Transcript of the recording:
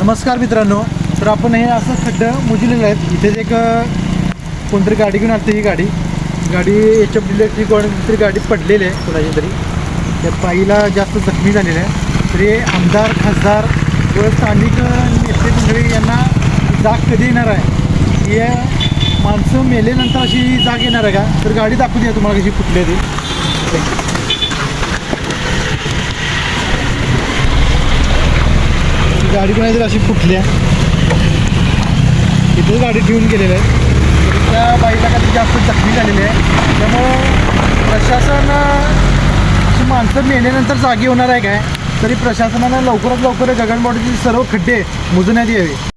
नमस्कार मित्रांनो तर आपण हे असं खड्डं मुजलेलं आहेत. इथेच एक कोणतरी गाडी घेऊन आणते ही गाडी. गाडी एच एफ डीची कोणतरी गाडी पडलेली आहे कोणाची तरी. त्या पायीला जास्त जखमी झालेलं आहे तरी आमदार खासदार व स्थानिक नेते मंडळी यांना जाग कधी येणार आहे? हे माणसं मेल्यानंतर अशी जाग येणार आहे का? तर गाडी दाखवू द्या तुम्हाला कशी फुटली आहे ती. गाडी कोणाची तर अशी फुटली आहे गाडी ठेवून गेलेलं आहे. त्या बाईला काही जास्त जखमी झालेली आहे. त्यामुळं प्रशासन अशी माणसं मेल्यानंतर जागी होणार आहे काय? तरी प्रशासनानं लवकरात लवकर गगनबावडीचे सर्व खड्डे मुजण्यात यावे.